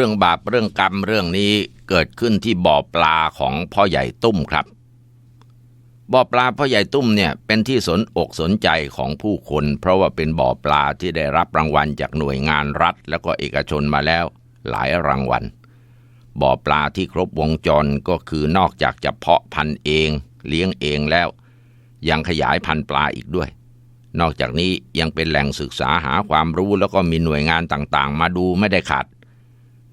เรื่องบาปเรื่องกรรมเรื่องนี้เกิดขึ้นที่บ่อปลาของพ่อใหญ่ตุ้มครับ บ่อปลาพ่อใหญ่ตุ้มเนี่ยเป็นที่สนอกสนใจของผู้คน เพราะว่าเป็นบ่อปลาที่ได้รับรางวัลจากหน่วยงานรัฐ แล้วก็เอกชนมาแล้วหลายรางวัล บ่อปลาที่ครบวงจรก็คือนอกจากจะเพาะพันธุ์เอง เลี้ยงเองแล้ว ยังขยายพันธุ์ปลาอีกด้วย นอกจากนี้ยังเป็นแหล่งศึกษาหาความรู้แล้วก็มีหน่วยงานต่างๆ มาดูไม่ได้ขาด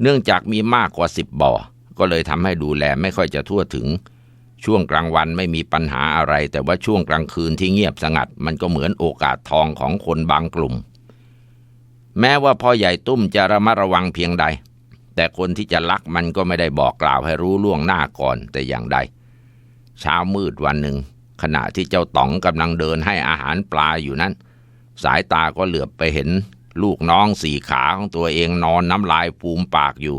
เนื่องจากมีมากกว่าสิบบ่อ ก็เลยทำให้ดูแลไม่ค่อยจะทั่วถึง ช่วงกลางวันไม่มีปัญหาอะไร แต่ว่าช่วงกลางคืนที่เงียบสงัด มันก็เหมือนโอกาสทองของคนบางกลุ่ม แม้ว่าพ่อใหญ่ตุ้มจะระมัดระวังเพียงใด แต่คนที่จะลักมันก็ไม่ได้บอกกล่าวให้รู้ล่วงหน้าก่อนแต่อย่างใด เช้ามืดวันหนึ่ง ขณะที่เจ้าต๋องกำลังเดินให้อาหารปลาอยู่นั้น สายตาก็เหลือบไปเห็น ลูกน้องสี่ขาของตัวเองนอนน้ำลายฟูมปากอยู่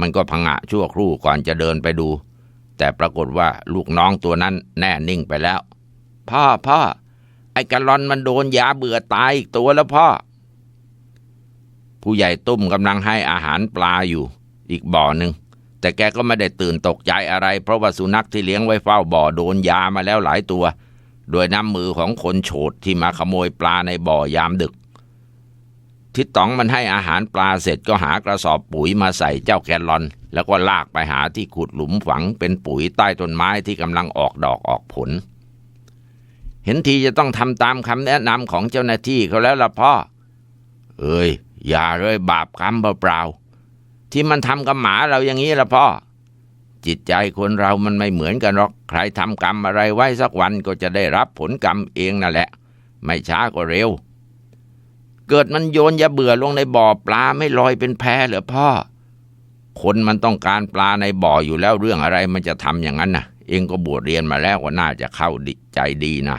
มันก็พังะชั่วครู่ก่อนจะเดินไปดู แต่ปรากฏว่าลูกน้องตัวนั้นแน่นิ่งไปแล้ว พ่อพ่อไอ้กะลอนมันโดนยาเบื่อตายอีกตัวแล้วพ่อ ผู้ใหญ่ตุ้มกำลังให้อาหารปลาอยู่ อีกบ่อหนึ่งแต่แกก็ไม่ได้ตื่นตกใจอะไร เพราะว่าสุนัขที่เลี้ยงไว้เฝ้าบ่อโดนยามาแล้วหลายตัว โดยน้ำมือของคนโฉดที่มาขโมยปลาในบ่อยามดึก ทิศต๋องมันให้อาหารปลาเสร็จก็หากระสอบปุ๋ยมาใส่เจ้าแกลลอน แล้วก็ลากไปหาที่ขุดหลุมฝังเป็นปุ๋ยใต้ต้นไม้ที่กำลังออกดอกออกผล เห็นทีจะต้องทำตามคำแนะนำของเจ้าหน้าที่เขาแล้วล่ะพ่อ เอ้ย อย่าเลยบาปกรรมเปล่าๆที่มันทำกับหมาเราอย่างนี้ละพ่อ จิตใจคนเรามันไม่เหมือนกันหรอกใครทำกรรมอะไรไว้สักวันก็จะได้รับผลกรรมเองนั่นแหละ ไม่ช้าก็เร็ว เกิดมันโยนยาเบื่อลงในบ่อปลาไม่ลอยเป็นแพเหรอพ่อ คนมันต้องการปลาในบ่ออยู่แล้วเรื่องอะไรมันจะทำอย่างนั้นนะเองก็บวชเรียนมาแล้วก็น่าจะเข้าใจดีนะ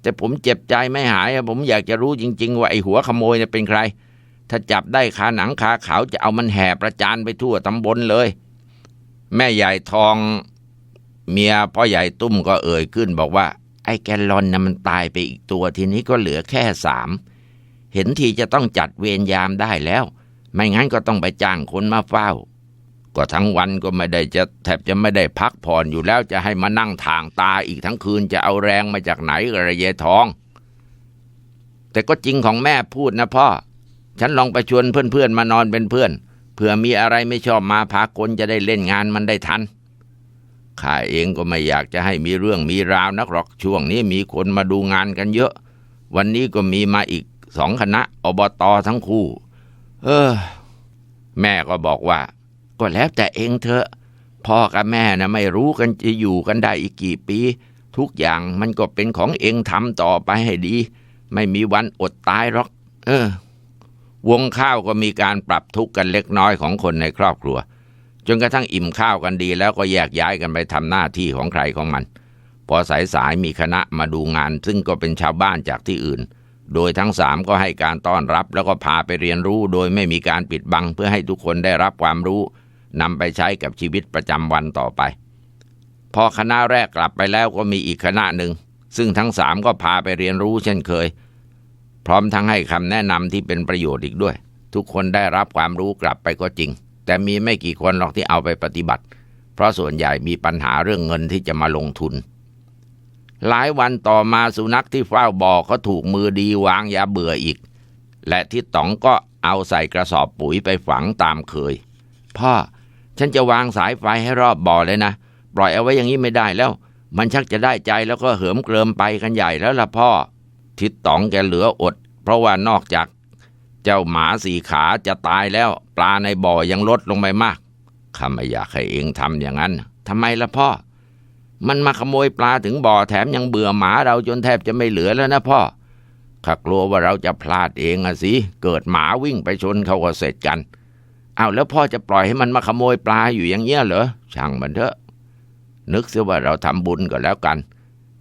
แต่ผมเจ็บใจไม่หายผมอยากจะรู้จริง ๆ ว่าไอ้หัวขโมยเนี่ยเป็นใคร ถ้าจับได้คาหนังคาเขาจะเอามันแห่ประจานไปทั่วตำบลเลย แม่ใหญ่ทองเมียพ่อใหญ่ตุ้มก็เอ่ยขึ้น บอกว่า ไอ้แกลลอนนะมันตายไปอีกตัวทีนี้ก็เหลือแค่สาม เห็นทีจะต้องจัดเวรยามได้แล้ว ไม่งั้นก็ต้องไปจ้างคนมาเฝ้า ก็ทั้งวันก็ไม่ได้จะแทบจะไม่ได้พักผ่อนอยู่แล้วจะให้มานั่งทางตาอีกทั้งคืนจะเอาแรงมาจากไหนกระเยทอง แต่ก็จริงของแม่พูดนะพ่อ ฉันลองไปชวนเพื่อนๆมานอนเป็นเพื่อนเผื่อมีอะไรไม่ชอบมาพากลจะได้เล่นงานมันได้ทันข้าเองก็ไม่อยากจะให้มีเรื่องมีราวนักหรอกช่วงนี้มีคนมาดูงานกันเยอะ วันนี้ก็มีมาอีก สองคณะอบตทั้งคู่ เออ แม่ก็บอกว่า ก็แล้วแต่เองเถอะ พ่อกับแม่นะไม่รู้กันจะอยู่กันได้อีกกี่ปี ทุกอย่างมันก็เป็นของเองทำต่อไปให้ดี ไม่มีวันอดตายหรอก เออ วงข้าวก็มีการปรับทุกข์กันเล็กน้อยของคนในครอบครัว จนกระทั่งอิ่มข้าวกันดี แล้วก็แยกย้ายกันไปทำหน้าที่ของใครของมัน พอสายสายมีคณะมาดูงาน ซึ่งก็เป็นชาวบ้านจากที่อื่น โดยทั้งสามก็ให้การต้อนรับ แล้วก็พาไปเรียนรู้โดยไม่มีการปิดบัง เพื่อให้ทุกคนได้รับความรู้นำไปใช้กับชีวิตประจำวันต่อไป พอคณะแรกกลับไปแล้วก็มีอีกคณะหนึ่ง ซึ่งทั้งสามก็พาไปเรียนรู้เช่นเคย พร้อมทั้งให้คำแนะนำที่เป็นประโยชน์อีกด้วย ทุกคนได้รับความรู้กลับไปก็จริง แต่มีไม่กี่คนหรอกที่เอาไปปฏิบัติ เพราะส่วนใหญ่มีปัญหาเรื่องเงินที่จะมาลงทุน หลายวันต่อมาสุนัขที่เฝ้าบ่อก็ถูกมือดีวางยาเบื่ออีก และทิศต๋องก็เอาใส่กระสอบปุ๋ยไปฝังตามเคย พ่อ ฉันจะวางสายไฟให้รอบบ่อเลยนะ ปล่อยเอาไว้อย่างนี้ไม่ได้แล้ว มันชักจะได้ใจแล้วก็เหิมเกริมไปกันใหญ่แล้วล่ะพ่อ ทิศต๋องแกเหลืออด เพราะว่านอกจาก เจ้าหมาสี่ขาจะตายแล้ว ปลาในบ่อยังลดลงไปมากข้าไม่อยากให้เองทำอย่างนั้นทำไมล่ะพ่อ มันมาขโมยปลาถึงบ่อแถมยังเบื่อหมาเราจนแทบจะไม่เหลือแล้วนะพ่อข้ากลัวว่าเราจะพลาดเองอะสิ เกิดหมาวิ่งไปชนเขาก็เสร็จกันอ้าวแล้วพ่อจะปล่อยให้มันมาขโมยปลาอยู่อย่างเงี้ยเหรอ ช่างมันเถอะ นึกเสียว่าเราทำบุญก็แล้วกัน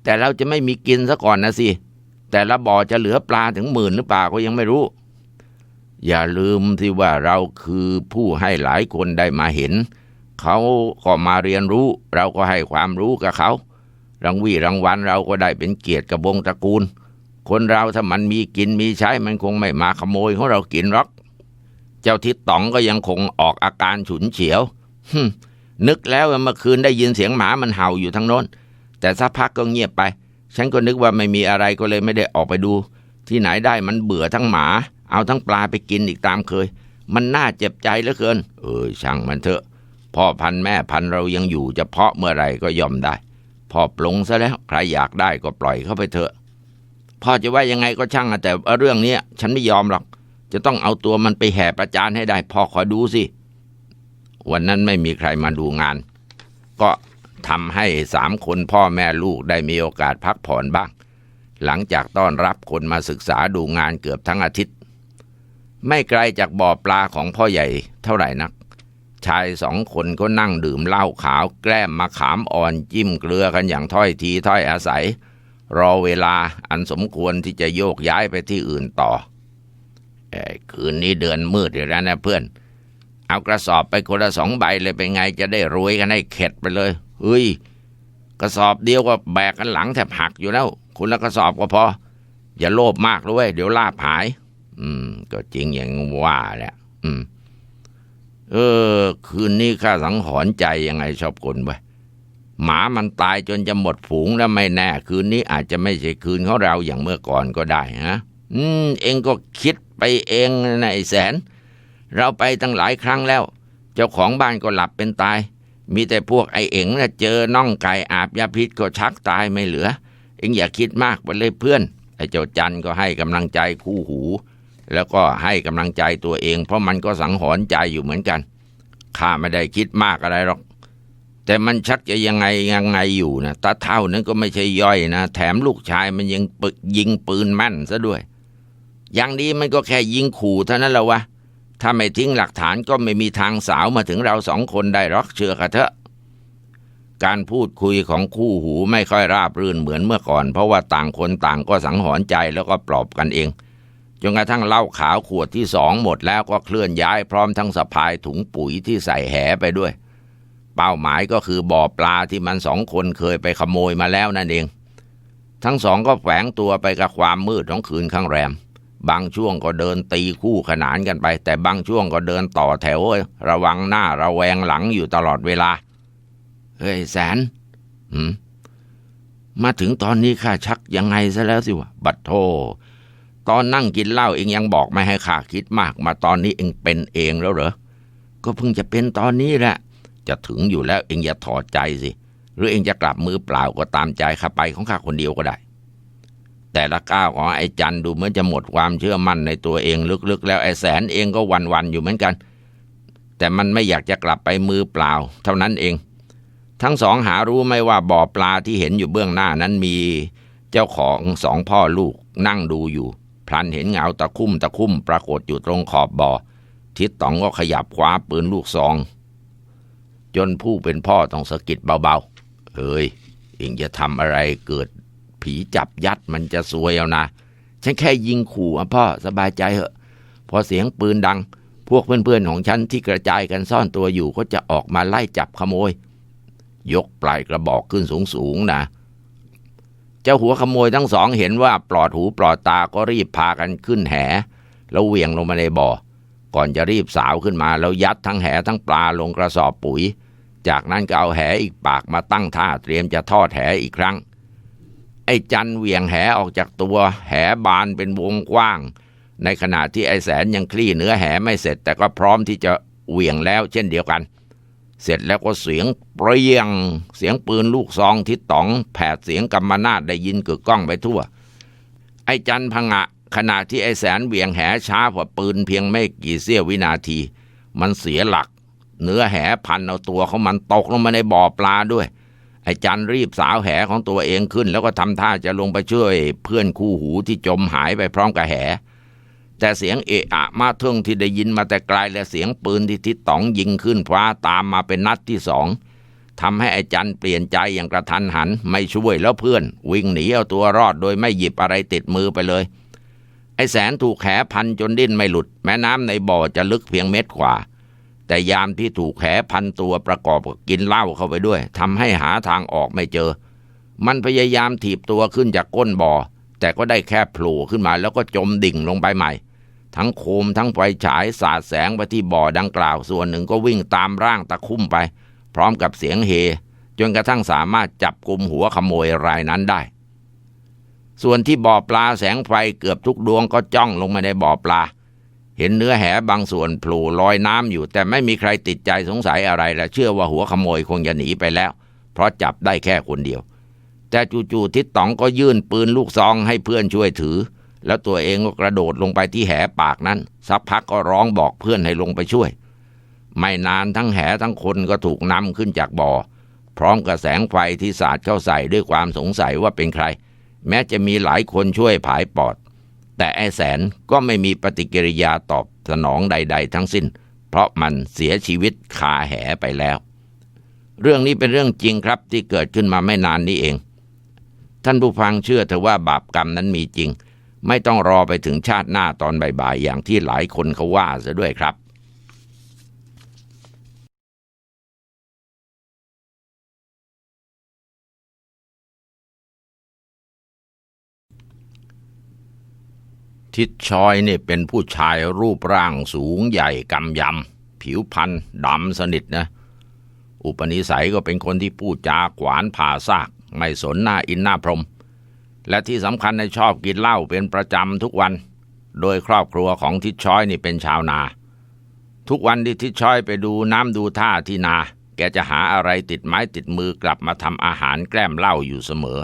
แต่เราจะไม่มีกินซะก่อนนะสิ แต่ละบ่อจะเหลือปลาถึงหมื่นหรือเปล่าก็ยังไม่รู้ อย่าลืมที่ว่าเราคือผู้ให้หลายคนได้มาเห็น เขาก็มาเรียนรู้ เราก็ให้ความรู้กับเขา รางวี่รางวัลเราก็ได้เป็นเกียรติกับวงตระกูล คนเราถ้ามันมีกินมีใช้มันคงไม่มาขโมยของเรากินหรอกจจ้าทิศต๋องก็ยังคงออกอาการฉุนเฉียวนึกแล้วว่าเมื่อคืนได้ยินเสียงหมามันเห่าอยู่ทางโน้น แต่สักพักก็เงียบไป ฉันก็นึกว่าไม่มีอะไรก็เลยไม่ได้ออกไปดู ที่ไหนได้มันเบื่อทั้งหมา เอาทั้งปลาไปกินอีกตามเคย มันน่าเจ็บใจเหลือเกิน เออช่างมันเถอะ พ่อพันแม่พันเรายังอยู่จะเพาะเมื่อไรก็ยอมได้ พ่อปลงซะแล้วใครอยากได้ก็ปล่อยเข้าไปเถอะ พ่อจะว่ายังไงก็ช่างแต่เรื่องนี้ฉันไม่ยอมหรอก จะต้องเอาตัวมันไปแห่ประจานให้ได้ พ่อขอดูสิ วันนั้นไม่มีใครมาดูงาน ก็ทำให้สามคนพ่อแม่ลูกได้มีโอกาสพักผ่อนบ้าง หลังจากต้อนรับคนมาศึกษาดูงานเกือบทั้งอาทิตย์ ไม่ไกลจากบ่อปลาของพ่อใหญ่เท่าไหร่นัก ชายสองคนก็นั่งดื่มเหล้าขาวแกล้มมะขามอ่อนจิ้มเกลือกันอย่างถ้อยทีถ้อยอาศัย รอเวลาอันสมควรที่จะโยกย้ายไปที่อื่นต่อเอ้คืนนี้เดือนมืดอยู่แล้วนะเพื่อน เอากระสอบไปคนละสองใบเลยเป็นไงจะได้รวยกันให้เข็ดไปเลยเฮ้ยกระสอบเดียวก็แบกกันหลังแทบหักอยู่แล้วคนละกระสอบก็พอ อย่าโลภมากด้วยเดี๋ยวลาบหาย อืม ก็จริงอย่างว่าแหละอืม เออ คืนนี้ข้าสังหรณ์ใจยังไงชอบกลไว้หมามันตายจนจะหมดฝูงแล้วไม่แน่ คืนนี้อาจจะไม่ใช่คืนของเราอย่างเมื่อก่อนก็ได้ฮะอืม เองก็คิดไปเองนะไอ้แสน เราไปตั้งหลายครั้งแล้ว เจ้าของบ้านก็หลับเป็นตาย มีแต่พวกไอเอ๋งนะเจอน่องไก่อาบยาพิษก็ชักตายไม่เหลือ เองอย่าคิดมากไปเลยเพื่อนไอ้เจ้าจันก็ให้กำลังใจคู่หู แล้วก็ให้กำลังใจตัวเอง เพราะมันก็สังหรณ์ใจอยู่เหมือนกันข้าไม่ได้คิดมากอะไรหรอก แต่มันชักจะยังไงยังไงอยู่นะตาเท่านั้นก็ไม่ใช่ย่อยนะ แถมลูกชายมันยังปยิงปืนแม่นซะด้วย อย่างดีมันก็แค่ยิงขู่เท่านั้นแหละวะ ถ้าไม่ทิ้งหลักฐานก็ไม่มีทางสาวมาถึงเราสองคนได้หรอกเชื่อข้าเถอะ การพูดคุยของคู่หูไม่ค่อยราบรื่นเหมือนเมื่อก่อน เพราะว่าต่างคนต่างก็สังหรณ์ใจแล้วก็ปลอบกันเอง จนกระทั่งเหล้าขาวขวดที่สองหมดแล้วก็เคลื่อนย้ายพร้อมทั้งสะพายถุงปุ๋ยที่ใส่แหไปด้วย เป้าหมายก็คือบ่อปลาที่มันสองคนเคยไปขโมยมาแล้วนั่นเอง ทั้งสองก็แฝงตัวไปกับความมืดของคืนข้างแรม บางช่วงก็เดินตีคู่ขนานกันไป แต่บางช่วงก็เดินต่อแถวระวังหน้าระแวงหลังอยู่ตลอดเวลาเฮ้ยแสนหืมมาถึงตอนนี้ข้าชักยังไงซะแล้วสิวะบัดโท ตอนนั่งกินเหล้าเองยังบอกไม่ให้ข้าคิดมากมาตอนนี้เองเป็นเองแล้วเหรอ ก็เพิ่งจะเป็นตอนนี้แหละ จะถึงอยู่แล้วเองอย่าถอดใจสิ หรือเองจะกลับมือเปล่าก็ตามใจข้าไปของข้าคนเดียวก็ได้ แต่ละก้าวของไอ้จันดูเหมือนจะหมดความเชื่อมั่นในตัวเองลึกๆ แล้วไอ้แสนเองก็วันๆอยู่เหมือนกัน แต่มันไม่อยากจะกลับไปมือเปล่า เท่านั้นเอง ทั้งสองหารู้ไหม่ว่าบ่อปลาที่เห็นอยู่เบื้องหน้านั้นมี เจ้าของสองพ่อลูกนั่งดูอยู่ พลันเห็นเงาตะคุ่มตะคุ่มปรากฏอยู่ตรงขอบบ่อ ทิศต๋องก็ขยับคว้าปืนลูกซอง จนผู้เป็นพ่อต้องสะกิดเบาๆ เฮ้ย เองจะทำอะไรเกิดผีจับยัดมันจะซวยเอานะ ฉันแค่ยิงขู่อะพ่อสบายใจเหอะ พอเสียงปืนดัง พวกเพื่อนๆของฉันที่กระจายกันซ่อนตัวอยู่ก็จะออกมาไล่จับขโมย ยกปลายกระบอกขึ้นสูงๆนะ จ้าหัวขโมยทั้งสองเห็นว่าปลอดหูปลอดตาก็รีบพากันขึ้นแห แล้วเหวี่ยงลงมาในบ่อ ก่อนจะรีบสาวขึ้นมาแล้วยัดทั้งแหทั้งปลาลงกระสอบปุ๋ย จากนั้นก็เอาแหอีกปากมาตั้งท่าเตรียมจะทอดแหอีกครั้ง ไอ้จันเหวี่ยงแหออกจากตัวแหบานเป็นวงกว้าง ในขณะที่ไอ้แสนยังคลี่เนื้อแหไม่เสร็จ แต่ก็พร้อมที่จะเหวี่ยงแล้วเช่นเดียวกัน เสร็จแล้วก็เสียงเปรี้ยง เสียงปืนลูกซองทิศต๋องแผดเสียงกำมนาดได้ยินกึกก้องไปทั่ว ไอ้จันพังะ ขณะที่ไอ้แสนเวียงแหช้ากว่าปืนเพียงไม่กี่เสี้ยววินาที มันเสียหลัก เนื้อแหพันเอาตัวของมันตกลงมาในบ่อปลาด้วย ไอ้จันรีบสาวแหของตัวเองขึ้น แล้วก็ทำท่าจะลงไปช่วยเพื่อนคู่หูที่จมหายไปพร้อมกับแห แต่เสียงเอะอะมาเทิงที่ได้ยินมาแต่ไกลและเสียงปืนที่ทิศต๋องยิงขึ้นฟ้าตามมาเป็นนัดที่สองทำให้ไอจันเปลี่ยนใจอย่างกระทันหัน ไม่ช่วยแล้วเพื่อน วิ่งหนีเอาตัวรอดโดยไม่หยิบอะไรติดมือไปเลย ไอ้แสนถูกแหพันจนดิ้นไม่หลุด แม้น้ำในบ่อจะลึกเพียงเม็ดกว่า แต่ยามที่ถูกแหพันตัวประกอบกับกินเหล้าเข้าไปด้วยทำให้หาทางออกไม่เจอ มันพยายามถีบตัวขึ้นจากก้นบ่อแต่ก็ได้แค่โผล่ขึ้นมาแล้วก็จมดิ่งลงไปใหม่ ทั้งโคมทั้งไฟฉายสาดแสงไปที่บ่อดังกล่าวส่วนหนึ่งก็วิ่งตามร่างตะคุ่มไป พร้อมกับเสียงเฮ จนกระทั่งสามารถจับกลุ่มหัวขโมยรายนั้นได้ ส่วนที่บ่อปลาแสงไฟเกือบทุกดวงก็จ้องลงมาในบ่อปลา เห็นเนื้อแหบางส่วนโผล่ลอยน้ำอยู่ แต่ไม่มีใครติดใจสงสัยอะไรและเชื่อว่าหัวขโมยคงจะหนีไปแล้ว เพราะจับได้แค่คนเดียว แต่จู่ๆทิศต๋องก็ยื่นปืนลูกซองให้เพื่อนช่วยถือ แล้วตัวเองก็กระโดดลงไปที่แหปากนั้น สักพักก็ร้องบอกเพื่อนให้ลงไปช่วย ไม่นานทั้งแหทั้งคนก็ถูกนำขึ้นจากบ่อ พร้อมกับแสงไฟที่สาดเข้าใส่ด้วยความสงสัยว่าเป็นใคร แม้จะมีหลายคนช่วยผายปอด แต่ไอแสนก็ไม่มีปฏิกิริยาตอบสนองใด ๆ ทั้งสิ้น เพราะมันเสียชีวิตคาแหไปแล้ว เรื่องนี้เป็นเรื่องจริงครับที่เกิดขึ้นมาไม่นานนี้เอง ท่านผู้ฟังเชื่อเถอะว่าบาปกรรมนั้นมีจริง ไม่ต้องรอไปถึงชาติหน้าตอนบ่ายๆอย่างที่หลายคนเขาว่าซะด้วยครับทิดชอยนี่เป็นผู้ชายรูปร่างสูงใหญ่กำยำ ผิวพรรณดำสนิทนะ อุปนิสัยก็เป็นคนที่พูดจาขวานผ่าซาก ไม่สนหน้าอินหน้าพรม และที่สำคัญในชอบกินเหล้าเป็นประจำทุกวัน โดยครอบครัวของทิดช้อยนี่เป็นชาวนา ทุกวันที่ทิดช้อยไปดูน้ำดูท่าที่นา แกจะหาอะไรติดไม้ติดมือกลับมาทำอาหารแกล้มเหล้าอยู่เสมอ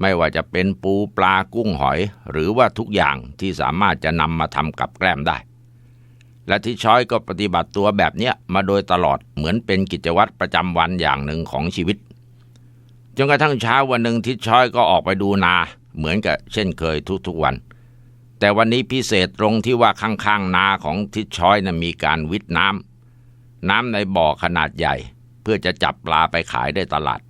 ไม่ว่าจะเป็นปูปลากุ้งหอย หรือว่าทุกอย่างที่สามารถจะนำมาทำกับแกล้มได้ และทิดช้อยก็ปฏิบัติตัวแบบเนี้ยมาโดยตลอดเหมือนเป็นกิจวัตรประจำวันอย่างหนึ่งของชีวิต จนกระทั่งเช้าวันหนึ่งทิดช้อยก็ออกไปดูนา เหมือนกับเช่นเคยทุกๆวัน แต่วันนี้พิเศษตรงที่ว่าข้างๆนาของทิดช้อยนะ่ะมีการวิทน้ำน้ำในบ่อขนาดใหญ่ เพื่อจะจับปลาไปขายได้ตลาด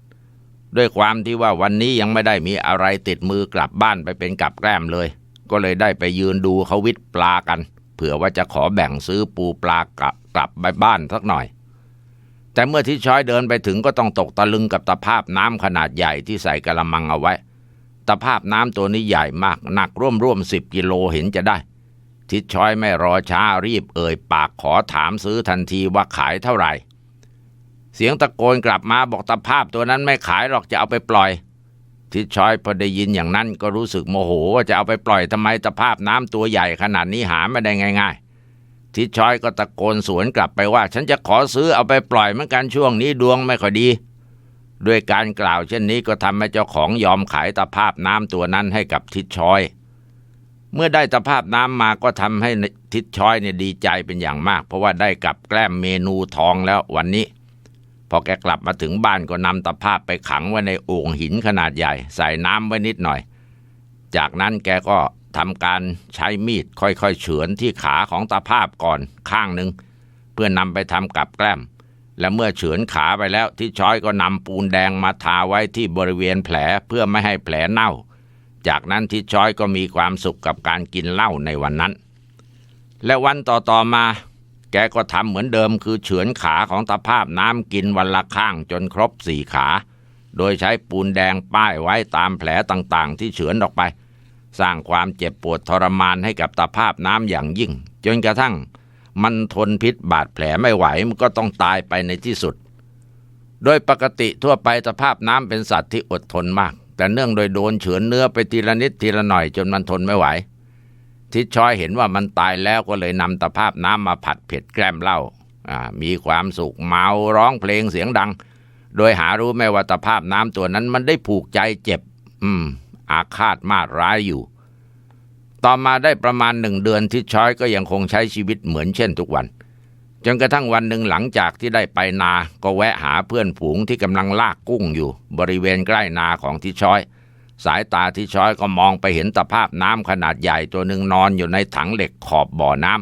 ด้วยความที่ว่าวันนี้ยังไม่ได้มีอะไรติดมือกลับบ้านไปเป็นกับแกล้มเลย ก็เลยได้ไปยืนดูเขาวิทปลากัน เผื่อว่าจะขอแบ่งซื้อปูปลากลับกลับไปบ้านสักหน่อย แต่เมื่อทิดช้อยเดินไปถึงก็ต้องตกตะลึงกับตะภาพน้ำขนาดใหญ่ที่ใส่กระมังเอาไว้ ตะภาพน้ำตัวนี้ใหญ่มากหนักร่วมร่วมสิบกิโลเห็นจะได้ ทิดช้อยไม่รอช้ารีบเอ่ยปากขอถามซื้อทันทีว่าขายเท่าไหร่ เสียงตะโกนกลับมาบอกตะภาพตัวนั้นไม่ขายหรอกจะเอาไปปล่อย ทิดช้อยพอได้ยินอย่างนั้นก็รู้สึกโมโหว่าจะเอาไปปล่อยทำไมตะภาพน้ำตัวใหญ่ขนาดนี้หาไม่ได้ง่าย ๆ ทิดชอยก็ตะโกนสวนกลับไปว่า ฉันจะขอซื้อเอาไปปล่อยเหมือนกันช่วงนี้ดวงไม่ค่อยดี ด้วยการกล่าวเช่นนี้ก็ทำให้เจ้าของยอมขายตะภาพน้ำตัวนั้นให้กับทิดชอย เมื่อได้ตะภาพน้ำมาก็ทำให้ทิดชอยเนี่ยดีใจเป็นอย่างมาก เพราะว่าได้กับแกล้มเมนูทองแล้ววันนี้ พอแกกลับมาถึงบ้านก็นำตะภาพไปขังไว้ในโอ่งหินขนาดใหญ่ ใส่น้ำไว้นิดหน่อย จากนั้นแกก็ทำการใช้มีดค่อยๆเฉือนที่ขาของตะภาพก่อนข้างหนึ่งเพื่อนำไปทำกับแกล้ม และเมื่อเฉือนขาไปแล้วที่ช้อยก็นำปูนแดงมาทาไว้ที่บริเวณแผลเพื่อไม่ให้แผลเน่า จากนั้นทิดช้อยก็มีความสุขกับการกินเหล้าในวันนั้น และวันต่อๆมา แกก็ทำเหมือนเดิมคือเฉือนขาของตาภาพน้ำกินวันละข้างจนครบสี่ขา โดยใช้ปูนแดงป้ายไว้ตามแผลต่างๆ ที่เฉือนออกไป สร้างความเจ็บปวดทรมานให้กับตาภาพน้ำอย่างยิ่ง จนกระทั่ง มันทนพิษบาดแผลไม่ไหวมันก็ต้องตายไปในที่สุด โดยปกติทั่วไปตาภาพน้ำเป็นสัตว์ที่อดทนมาก แต่เนื่องโดยโดนเฉือนเนื้อไปทีละนิดทีละหน่อยจนมันทนไม่ไหว ทิดชอยเห็นว่ามันตายแล้วก็เลยนำตะภาพน้ำมาผัดเผ็ดแกล้มเหล้าอ่ามีความสุขเมาร้องเพลงเสียงดัง โดยหารู้ไม่ว่าตะภาพน้ำตัวนั้นมันได้ผูกใจเจ็บ อืม อาฆาตมาดร้ายอยู่ ต่อมาได้ประมาณหนึ่งเดือนทิดช้อยก็ยังคงใช้ชีวิตเหมือนเช่นทุกวัน จนกระทั่งวันหนึ่งหลังจากที่ได้ไปนา ก็แวะหาเพื่อนฝูงที่กำลังลากกุ้งอยู่ บริเวณใกล้นาของทิดช้อย สายตาที่ช้อยก็มองไปเห็นตะภาพน้ำขนาดใหญ่ตัวหนึ่งนอนอยู่ในถังเหล็กขอบบ่อน้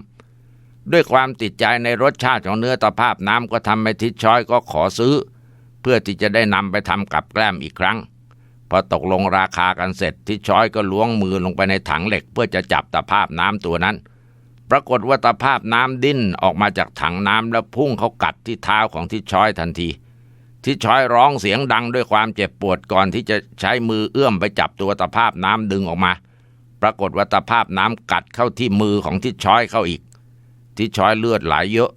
ำด้วยความติดใจในรสชาติของเนื้อตะภาพน้ำก็ทำให้ทิดช้อยก็ขอซื้อ เพื่อที่จะได้นำไปทำกับแกล้มอีกครั้ง อตกลงราคากันเสร็จทิดช้อยก็ล้วงมือลงไปในถังเหล็ก เพื่อจะจับตะภาพน้ำตัวนั้น ปรากฏว่าตะภาพน้ำดิ้นออกมาจากถังน้ำแล้วพุ่งเขากัดที่เท้าของทิดช้อยทันที ทิดช้อยร้องเสียงดังด้วยความเจ็บปวดก่อนที่จะใช้มือเอื้อมไปจับตัวตะภาพน้ำดึงออกมา ปรากฏว่าตะภาพน้ำกัดเข้าที่มือของทิศช้อยเข้าอีก ทิศช้อยเลือดไหลเยอะ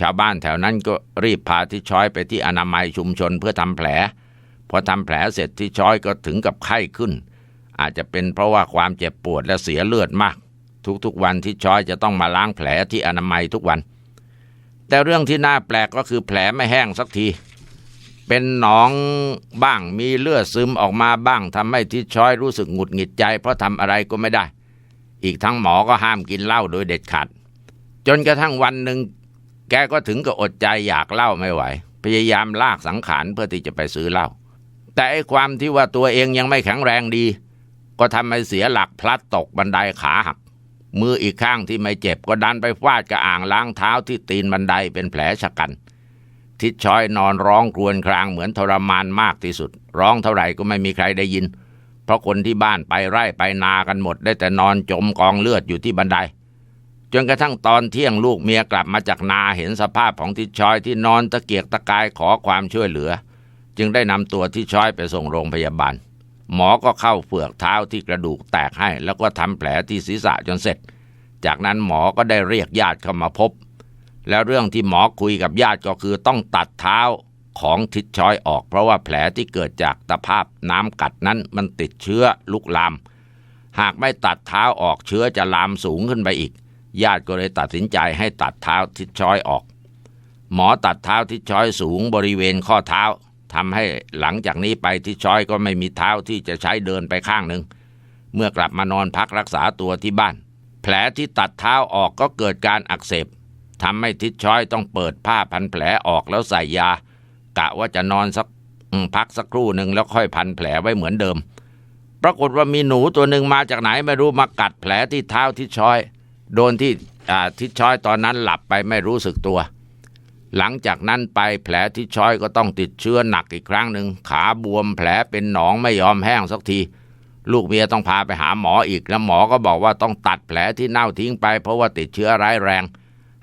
ชาวบ้านแถวนั้นก็รีบพาทิศช้อยไปที่อนามัยชุมชนเพื่อทำแผล พอทำแผลเสร็จทิศช้อยก็ถึงกับไข้ขึ้น อาจจะเป็นเพราะว่าความเจ็บปวดและเสียเลือดมาก ทุกๆวันทิศช้อยจะต้องมาล้างแผลที่อนามัยทุกวัน แต่เรื่องที่น่าแปลกก็คือแผลไม่แห้งสักที เป็นหนองบ้างมีเลือดซึมออกมาบ้างทำให้ทิศช้อยรู้สึกหงุดหงิดใจ เพราะทำอะไรก็ไม่ได้ อีกทั้งหมอก็ห้ามกินเหล้าโดยเด็ดขาด จนกระทั่งวันหนึ่งแกก็ถึงกับอดใจอยากเหล้าไม่ไหว พยายามลากสังขารเพื่อที่จะไปซื้อเหล้า แต่ไอ้ความที่ว่าตัวเองยังไม่แข็งแรงดี ก็ทำให้เสียหลักพลัดตกบันไดขาหัก มืออีกข้างที่ไม่เจ็บก็ดันไปฟาดกับอ่างล้างเท้าที่ตีนบันไดเป็นแผลชะกัน ทิดช้อยนอนร้องครวญครางเหมือนทรมานมากที่สุด ร้องเท่าไหร่ก็ไม่มีใครได้ยิน เพราะคนที่บ้านไปไร่ไปนากันหมด ได้แต่นอนจมกองเลือดอยู่ที่บันไดจนกระทั่งตอนเที่ยงลูกเมียกลับมาจากนาเห็นสภาพของทิดช้อยที่นอนตะเกียกตะกายขอความช่วยเหลือ จึงได้นำตัวทิดช้อยไปส่งโรงพยาบาล หมอก็เข้าเฟือกเท้าที่กระดูกแตกให้ แล้วก็ทำแผลที่ศีรษะจนเสร็จ จากนั้นหมอก็ได้เรียกญาติเข้ามาพบ แล้วเรื่องที่หมอคุยกับญาติก็คือต้องตัดเท้าของทิดช้อยออก เพราะว่าแผลที่เกิดจากตะภาพน้ำกัดนั้นมันติดเชื้อลุกลาม หากไม่ตัดเท้าออกเชื้อจะลามสูงขึ้นไปอีก ญาติก็เลยตัดสินใจให้ตัดเท้าทิดช้อยออก หมอตัดเท้าทิดช้อยสูงบริเวณข้อเท้า ทำให้หลังจากนี้ไปทิดช้อยก็ไม่มีเท้าที่จะใช้เดินไปข้างหนึ่ง เมื่อกลับมานอนพักรักษาตัวที่บ้าน แผลที่ตัดเท้าออกก็เกิดการอักเสบทำให้ทิดช้อยต้องเปิดผ้าพันแผลออกแล้วใส่ยา กะว่าจะนอนสักพักสักครู่หนึ่งแล้วค่อยพันแผลไว้เหมือนเดิม ปรากฏว่ามีหนูตัวหนึ่งมาจากไหนไม่รู้มากัดแผลที่เท้าทิดช้อย โดนที่ทิดช้อยตอนนั้นหลับไปไม่รู้สึกตัว หลังจากนั้นไปแผลที่ช้อยก็ต้องติดเชื้อหนักอีกครั้งหนึ่งขาบวมแผลเป็นหนองไม่ยอมแห้งสักที ลูกเมียต้องพาไปหาหมออีกแล้วหมอก็บอกว่าต้องตัดแผลที่เน่าทิ้งไป เพราะว่าติดเชื้อร้ายแรง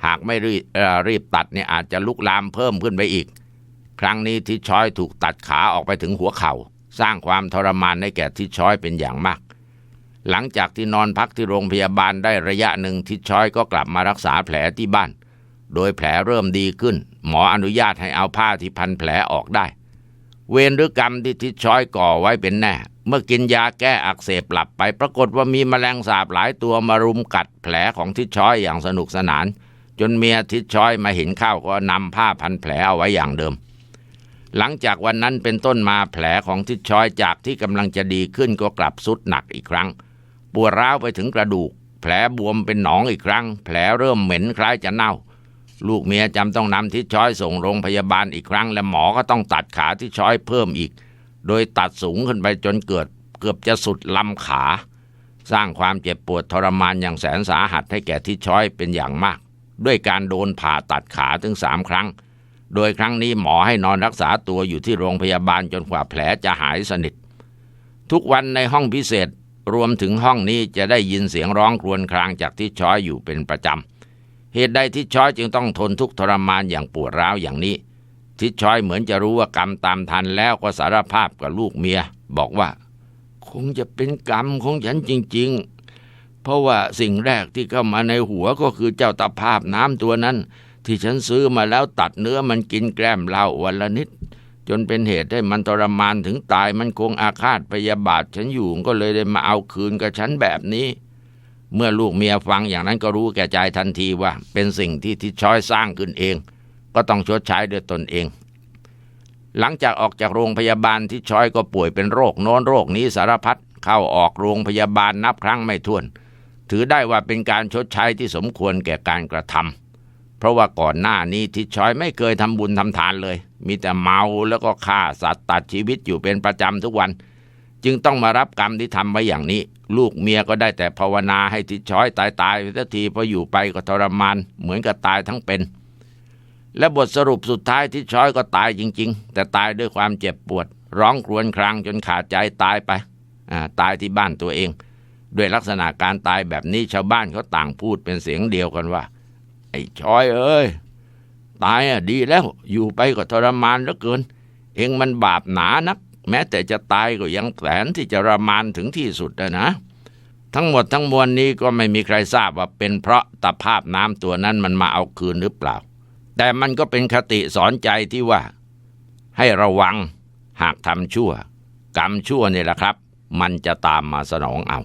หากไม่รีบรีบตัดเนี่ยอาจจะลุกลามเพิ่มขึ้นไปอีก ครั้งนี้ทิช้อยถูกตัดขาออกไปถึงหัวเขา่า สร้างความทรมานให้แก่ทิช้อยเป็นอย่างมาก หลังจากที่นอนพักที่โรงพยาบาลได้ระยะหนึ่งทิช้อยก็กลับมารักษาแผลที่บ้าน โดยแผลเริ่มดีขึ้น หมออนุญาตให้เอาผ้าที่พันแผลออกได้ เวรหรือกรรมที่ทิดช้อยก่อไว้เป็นแน่ เมื่อกินยาแก้อักเสบหลับไป ปรากฏว่ามีแมลงสาบหลายตัวมารุมกัดแผลของทิดช้อยอย่างสนุกสนาน จนเมียทิดช้อยมาเห็นเข้าก็นำผ้าพันแผลเอาไว้อย่างเดิม หลังจากวันนั้นเป็นต้นมาแผลของทิดช้อยจากที่กำลังจะดีขึ้นก็กลับสุดหนักอีกครั้ง ปวดร้าวไปถึงกระดูก แผลบวมเป็นหนองอีกครั้ง แผลเริ่มเหม็นคล้ายจะเน่า ลูกเมียจำต้องนำทิดช้อยส่งโรงพยาบาลอีกครั้ง และหมอก็ต้องตัดขาทิดช้อยเพิ่มอีก โดยตัดสูงขึ้นไปจนเกิดเกือบจะสุดลำขา สร้างความเจ็บปวดทรมานอย่างแสนสาหัสให้แก่ทิดช้อยเป็นอย่างมาก ด้วยการโดนผ่าตัดขาถึงสามครั้ง โดยครั้งนี้หมอให้นอนรักษาตัวอยู่ที่โรงพยาบาลจนกว่าแผลจะหายสนิท ทุกวันในห้องพิเศษรวมถึงห้องนี้จะได้ยินเสียงร้องครวญครางจากทิดช้อยอยู่เป็นประจำ เหตุใดทิดช้อยจึงต้องทนทุกข์ทรมานอย่างปวดร้าวอย่างนี้ ทิดช้อยเหมือนจะรู้ว่ากรรมตามทันแล้วก็สารภาพกับลูกเมีย บอกว่า คงจะเป็นกรรมของฉันจริง ๆ เพราะว่าสิ่งแรกที่เข้ามาในหัวก็คือเจ้าตะภาพน้ำตัวนั้น ที่ฉันซื้อมาแล้วตัดเนื้อมันกินแกล้มเหล้าวันละนิด จนเป็นเหตุให้มันทรมานถึงตายมันคงอาฆาตพยาบาทฉันอยู่ก็เลยได้มาเอาคืนกับฉันแบบนี้ เมื่อลูกเมียฟังอย่างนั้นก็รู้แก่ใจทันทีว่า เป็นสิ่งที่ทิดช้อยสร้างขึ้นเอง ก็ต้องชดใช้ด้วยตนเอง หลังจากออกจากโรงพยาบาลทิดช้อยก็ป่วยเป็นโรคโน้นโรคนี้สารพัดเข้าออกโรงพยาบาลนับครั้งไม่ถ้วน ถือได้ว่าเป็นการชดใช้ที่สมควรแก่การกระทำเพราะว่าก่อนหน้านี้ทิดช้อยไม่เคยทำบุญทำทานเลย มีแต่เมาแล้วก็ฆ่าสัตว์ตัดชีวิตอยู่เป็นประจำทุกวัน จึงต้องมารับกรรมที่ทำไว้อย่างนี้ ลูกเมียก็ได้แต่ภาวนาให้ทิดช้อยตายตายไปสักทีพออยู่ไปก็ทรมานเหมือนกับตายทั้งเป็น และบทสรุปสุดท้ายทิดช้อยก็ตายจริง ๆ แต่ตายด้วยความเจ็บปวด ร้องครวญครางจนขาดใจตายไปตายที่บ้านตัวเอง ด้วยลักษณะการตายแบบนี้ชาวบ้านเขาต่างพูดเป็นเสียงเดียวกันว่า ไอ้ช้อยเอ้ยตายอะดีแล้วอยู่ไปก็ทรมานเหลือเกิน เองมันบาปหนานัก แม้แต่จะตายก็ยังแสนที่จะรมานถึงที่สุดนะนะ ทั้งหมดทั้งมวลนี้ก็ไม่มีใครทราบว่าเป็นเพราะตะภาพน้ำตัวนั้นมันมาเอาคืนหรือเปล่า แต่มันก็เป็นคติสอนใจที่ว่า ให้ระวังหากทำชั่ว กรรมชั่วนี่แหละครับ มันจะตามมาสนองเอา